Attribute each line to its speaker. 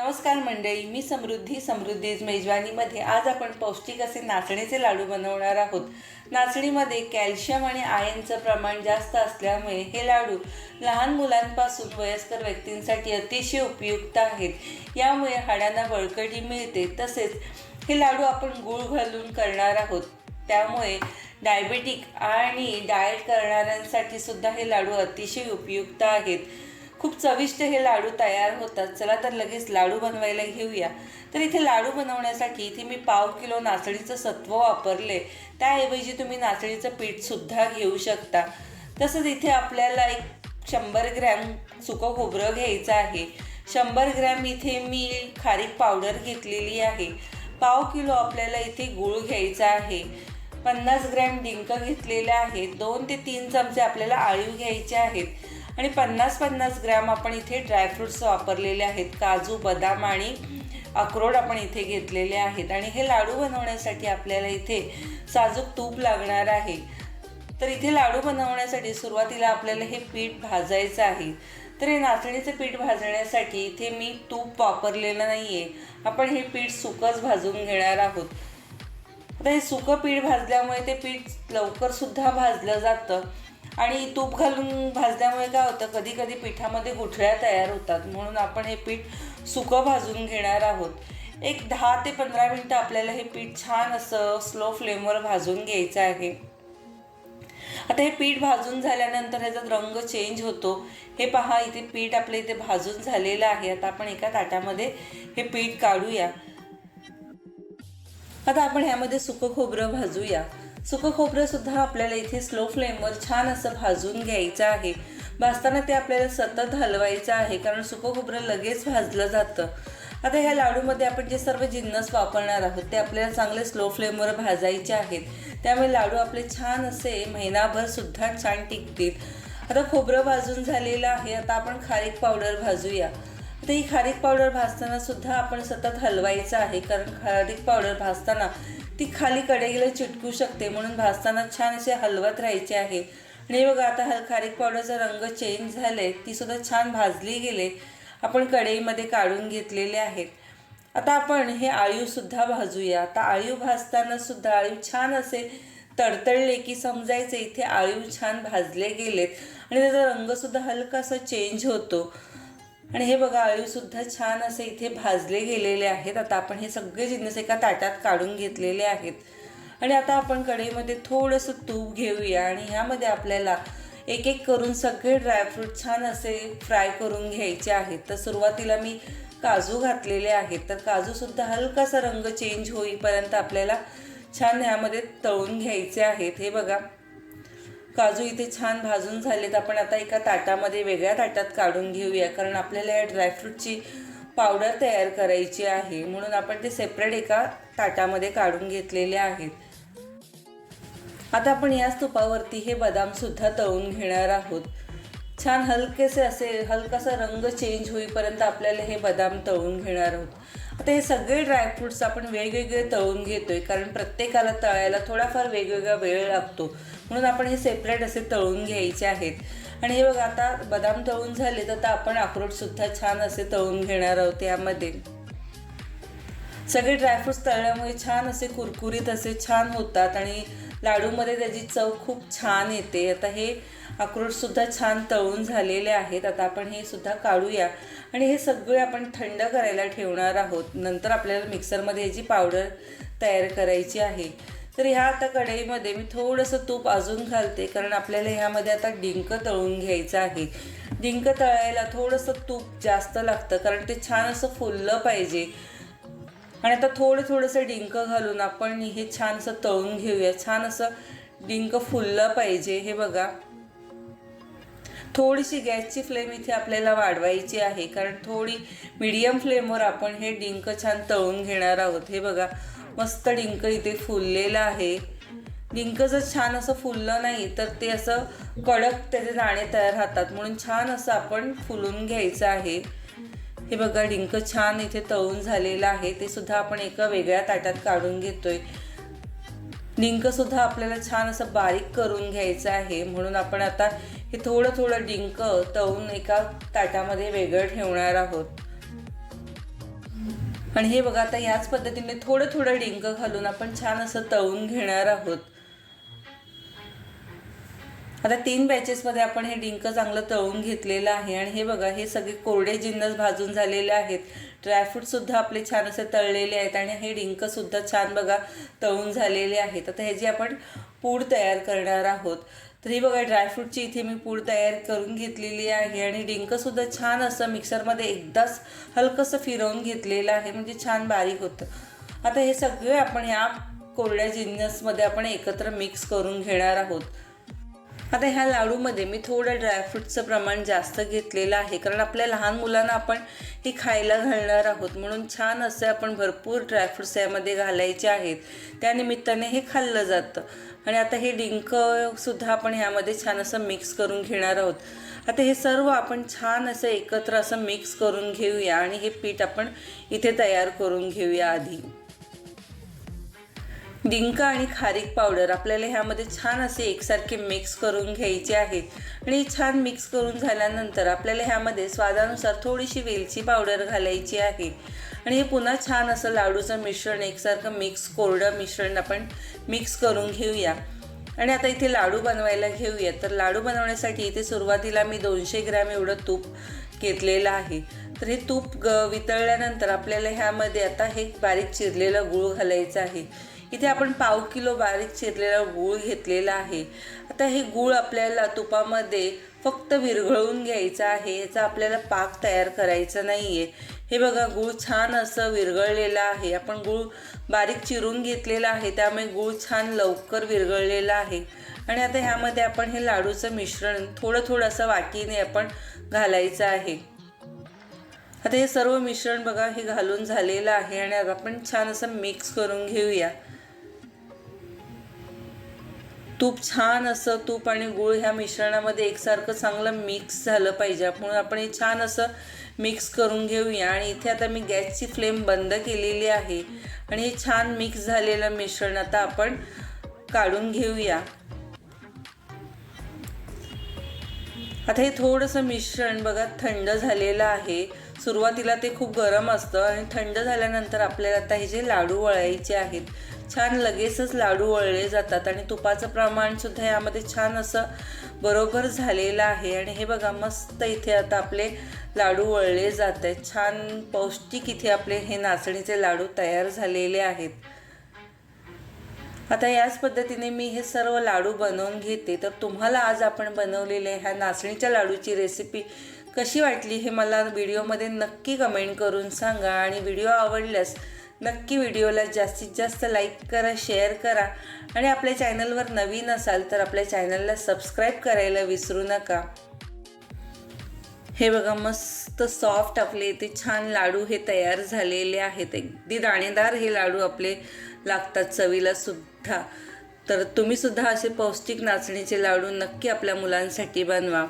Speaker 1: नमस्कार मंडळी मी समृद्धी समृद्धीज मेजवानीमध्ये. आज आपण पौष्टिक असे नाचणीचे लाडू बनवणार आहोत. नाचणीमध्ये कॅल्शियम आणि आयनचं प्रमाण जास्त असल्यामुळे हे लाडू लहान मुलांपासून वयस्कर व्यक्तींसाठी अतिशय उपयुक्त आहेत. यामुळे हाडांना बळकटी मिळते. तसेच हे लाडू आपण गूळ घालून करणार आहोत. त्यामुळे डायबेटिक आणि डाएट करणाऱ्यांसाठी सुद्धा हे लाडू अतिशय उपयुक्त आहेत. खूप चविष्ट हे लाडू तयार होतात. चला तर लगेच लाडू बनवायला घेऊया. तर इथे लाडू बनवण्यासाठी इथे मी पाव किलो नाचणीचं सत्व वापरले. त्याऐवजी तुम्ही नाचणीचं पीठसुद्धा घेऊ शकता. तसंच इथे आपल्याला एक शंभर ग्रॅम सुकं खोबरं घ्यायचं आहे. शंभर ग्रॅम इथे मी खारीक पावडर घेतलेली आहे. पाव किलो आपल्याला इथे गूळ घ्यायचा आहे. पन्नास ग्रॅम डिंक घेतलेले आहेत. दोन ते तीन चमचे आपल्याला आळीव घ्यायचे आहेत. आणि पन्नास पन्नास ग्रॅम आपण इथे ड्रायफ्रुट्स वापरलेले आहेत. काजू बदाम आणि अक्रोड आपण इथे घेतलेले आहेत. आणि हे लाडू बनवण्यासाठी आपल्याला इथे साजूक तूप लागणार आहे. तर इथे लाडू बनवण्यासाठी सुरुवातीला आपल्याला हे पीठ भाजायचं आहे. तर हे नाचणीचं पीठ भाजण्यासाठी इथे मी तूप वापरलेलं नाही आहे आपण हे पीठ सुकंच भाजून घेणार आहोत. आता हे सुकं पीठ भाजल्यामुळे ते पीठ लवकरसुद्धा भाजलं जातं. आणि तूप घालून भाजल्यामुळे काय होतं कधी कधी पिठामध्ये गुठळ्या तयार होतात. म्हणून आपण हे पीठ सुकं भाजून घेणार आहोत. एक दहा ते पंधरा मिनटं आपल्याला हे पीठ छान असं स्लो फ्लेमवर भाजून घ्यायचं आहे. आता हे पीठ भाजून झाल्यानंतर ह्याचा रंग चेंज होतो. हे पहा इथे पीठ आपल्या इथे भाजून झालेलं आहे. आता आपण एका ताटामध्ये हे पीठ काढूया. आता आपण ह्यामध्ये सुकं खोबरं भाजूया. सुकं खोबरं सुद्धा आपल्याला इथे स्लो फ्लेमवर छान असं भाजून घ्यायचं आहे. भाजताना ते आपल्याला सतत हलवायचं आहे कारण सुकं खोबरं लगेच भाजलं जातं. आता ह्या लाडूमध्ये आपण जे सर्व जिन्नस वापरणार आहोत ते आपल्याला चांगले स्लो फ्लेमवर भाजायचे आहेत. त्यामुळे लाडू आपले छान असे महिनाभर सुद्धा छान टिकतील. आता खोबरं भाजून झालेलं आहे आता आपण खारीक पावडर भाजूया. आता ही खारीक पावडर भाजताना सुद्धा आपण सतत हलवायचं आहे कारण खारीक पावडर भाजताना ती खाली कडेला चिटकू शकते म्हणून भाजताना छान असे हलवत राहायचे आहे. आणि बघा आता हल खारीक पावडरचा रंग चेंज झाले ती सुद्धा छान भाजली गेले. आपण कढईमध्ये काढून घेतलेले आहेत. आता आपण हे आळीवसुद्धा भाजूया. आता आळीव भाजताना सुद्धा आळीव छान असे तडतडले की समजायचे इथे आळीव छान भाजले गेलेत. आणि त्याचा रंगसुद्धा हलकासा चेंज होतो. आणि हे बघा अळीवसुद्धा छान असे इथे भाजले गेलेले आहेत. आता आपण हे सगळे जिन्नस एका ताटात काढून घेतलेले आहेत. आणि आता आपण कढईमध्ये थोडंसं तूप घेऊया आणि ह्यामध्ये आपल्याला एक एक करून सगळे ड्रायफ्रूट छान असे फ्राय करून घ्यायचे आहेत. तर सुरुवातीला मी काजू घातलेले आहेत. तर काजूसुद्धा हलकासा रंग चेंज होईपर्यंत आपल्याला छान ह्यामध्ये तळून घ्यायचे आहेत. हे बघा काजू इथे छान भाजून झालेत. आपण आता एका ताटामध्ये वेगळ्या ताटात काढून घेऊया कारण आपल्याला या ड्रायफ्रूटची पावडर तयार करायची आहे. म्हणून आपण ते सेपरेट एका ताटामध्ये काढून घेतलेले आहेत. आता आपण याच तुपावरती हे बदामसुद्धा तळून घेणार आहोत. छान हलकेसे असे हलकासा रंग चेंज होईपर्यंत आपल्याला हे बदाम तळून घेणार आहोत. आता हे सगळे ड्रायफ्रूट्स आपण वेगवेगळे तळून घेतोय कारण प्रत्येकाला तळायला थोडाफार वेगवेगळा वेळ लागतो. म्हणून आपण हे सेपरेट असे तळून घ्यायचे आहेत. आणि हे बघा आता बदाम तळून झाले तर आता आपण अक्रोडसुद्धा छान असे तळून घेणार आहोत यामध्ये. सगळे ड्रायफ्रूट्स तळल्यामुळे छान असे कुरकुरीत असे छान होतात आणि लाडूमध्ये त्याची चव खूप छान येते. आता हे अक्रोडसुद्धा छान तळून झालेले आहेत. आता आपण हे सुद्धा काढूया. आणि हे सगळे आपण थंड करायला ठेवणार आहोत. नंतर आपल्याला मिक्सरमध्ये याची पावडर तयार करायची आहे. तर ह्या आता कढईमध्ये मी थोडंसं तूप अजून घालते कारण आपल्याला ह्यामध्ये आता डिंक तळून घ्यायचं आहे. डिंक तळायला थोडंसं तूप जास्त लागतं कारण ते छान असं फुललं पाहिजे. आणि आता थोडं थोडंसं डिंक घालून आपण हे छान असं तळून घेऊया. छान असं डिंक फुललं पाहिजे. हे बघा. थोडीशी गॅसची फ्लेम इथे आपल्याला वाढवायची आहे. कारण थोडी मीडियम फ्लेमवर आपण हे डिंक छान तळून घेणार आहोत. हे बघा मस्त डिंक इथे फुललेलं आहे. डिंक जर छान असं फुललं नाही तर ते असं कडक त्याचे दाणे तयार राहतात. म्हणून छान असं आपण फुलून घ्यायचं आहे. हे बघा डिंक छान इथे तळून झालेलं आहे. ते सुद्धा आपण एका वेगळ्या ताटात काढून घेतोय. डिंकसुद्धा आपल्याला छान असं बारीक करून घ्यायचं आहे. म्हणून आपण आता हे थोडं थोडं डिंक तळून एका ताटामध्ये वेगळं ठेवणार आहोत. आणि हे बघा आता याच पद्धतीने थोडं थोडं डिंक घालून आपण छान असं तळून घेणार आहोत. आता तीन बॅचेसमध्ये आपण हे डिंक चांगलं तळून घेतलेलं आहे. आणि हे बघा हे सगळे कोरडे जिन्नस भाजून झालेले आहेत. ड्रायफ्रूटसुद्धा आपले छान असे तळलेले आहेत आणि हे डिंकसुद्धा छान बघा तळून झालेले आहेत. आता ह्याची आपण पूड तयार करणार आहोत तर ही बघा ड्रायफ्रूटची इथे मी पूड तयार करून घेतलेली आहे आणि डिंकसुद्धा छान असं मिक्सरमध्ये एकदाच हलकंसं फिरवून घेतलेलं आहे म्हणजे छान बारीक होतं. आता हे सगळे आपण या कोरड्या जिन्नसमध्ये आपण एकत्र मिक्स करून घेणार आहोत. आता ह्या लाडूमध्ये मी थोडं ड्रायफ्रूटचं प्रमाण जास्त घेतलेलं आहे. कारण आपल्या लहान मुलांना आपण हे खायला घालणार आहोत. म्हणून छान असे आपण भरपूर ड्रायफ्रुट्स यामध्ये घालायचे आहेत. त्यानिमित्ताने हे खाल्लं जातं. आणि आता हे डिंकसुद्धा आपण ह्यामध्ये छान असं मिक्स करून घेणार आहोत. आता हे सर्व आपण छान असं एकत्र असं मिक्स करून घेऊया. आणि हे पीठ आपण इथे तयार करून घेऊया आधी. डिंक आणि खारीक पावडर आपल्याला ह्यामध्ये छान असे एकसारखे मिक्स करून घ्यायचे आहेत. आणि छान मिक्स करून झाल्यानंतर आपल्याला ह्यामध्ये स्वादानुसार थोडीशी वेलची पावडर घालायची आहे. आणि हे पुन्हा छान असं लाडूचं मिश्रण एकसारखं मिक्स कोरडं मिश्रण आपण मिक्स करून घेऊया. आणि आता इथे लाडू बनवायला घेऊया. तर लाडू बनवण्यासाठी इथे सुरुवातीला मी दोनशे ग्रॅम एवढं तूप घेतलेलं आहे. तर हे तूप ग वितळल्यानंतर आपल्याला ह्यामध्ये आता हे बारीक चिरलेलं गूळ घालायचं आहे. इथे आपण पाव किलो बारीक चिरलेला गूळ घेतलेला आहे. आता हे गूळ आपल्याला तुपामध्ये फक्त विरघळून घ्यायचं आहे. याचा आपल्याला पाक तयार करायचा नाही आहे हे बघा गूळ छान असं विरघळलेलं आहे. आपण गूळ बारीक चिरून घेतलेला आहे. त्यामुळे गूळ छान लवकर विरघळलेला आहे. आणि आता ह्यामध्ये आपण हे लाडूचं मिश्रण थोडं थोडंसं वाटीने आपण घालायचं आहे. आता हे सर्व मिश्रण बघा हे घालून झालेलं आहे. आणि आता आपण छान असं मिक्स करून घेऊया. तूप छान असं तूप आणि गूळ ह्या मिश्रणामध्ये एकसारखं चांगलं मिक्स झालं पाहिजे. म्हणून आपण हे छान असं मिक्स करून घेऊया. आणि इथे आता मी गॅसची फ्लेम बंद केलेली आहे. आणि हे छान मिक्स झालेलं मिश्रण आता आपण काढून घेऊया. आता हे थोडंसं मिश्रण बघा थंड झालेलं आहे. सुरुवातीला ते खूप गरम असतं आणि थंड झाल्यानंतर आपल्याला आता हे जे लाडू वळायचे आहेत छान लगेचच लाडू वळले जातात आणि तुपाचं प्रमाणसुद्धा यामध्ये छान असं बरोबर झालेलं आहे. आणि हे बघा मस्त इथे आता आपले लाडू वळले जात आहेत. छान पौष्टिक इथे आपले हे नाचणीचे लाडू तयार झालेले आहेत. आता याच पद्धतीने मी हे सर्व लाडू बनवून घेते. तर तुम्हाला आज आपण बनवलेले ह्या नाचणीच्या लाडूची रेसिपी कशी वाटली हे मला व्हिडिओमध्ये नक्की कमेंट करून सांगा. आणि व्हिडिओ आवडल्यास नक्की व्हिडिओला जास्तीत जास्त लाईक करा शेअर करा. आणि आपल्या चॅनलवर नवीन असाल तर आपल्या चॅनलला सबस्क्राईब करायला विसरू नका. हे बघा मस्त सॉफ्ट आपले इथे छान लाडू हे तयार झालेले आहेत. अगदी दाणेदार हे लाडू आपले लागतात चवीला सुद्धा. तर तुम्ही सुद्धा असे पौष्टिक नाचणीचे लाडू नक्की आपल्या मुलांसाठी बनवा.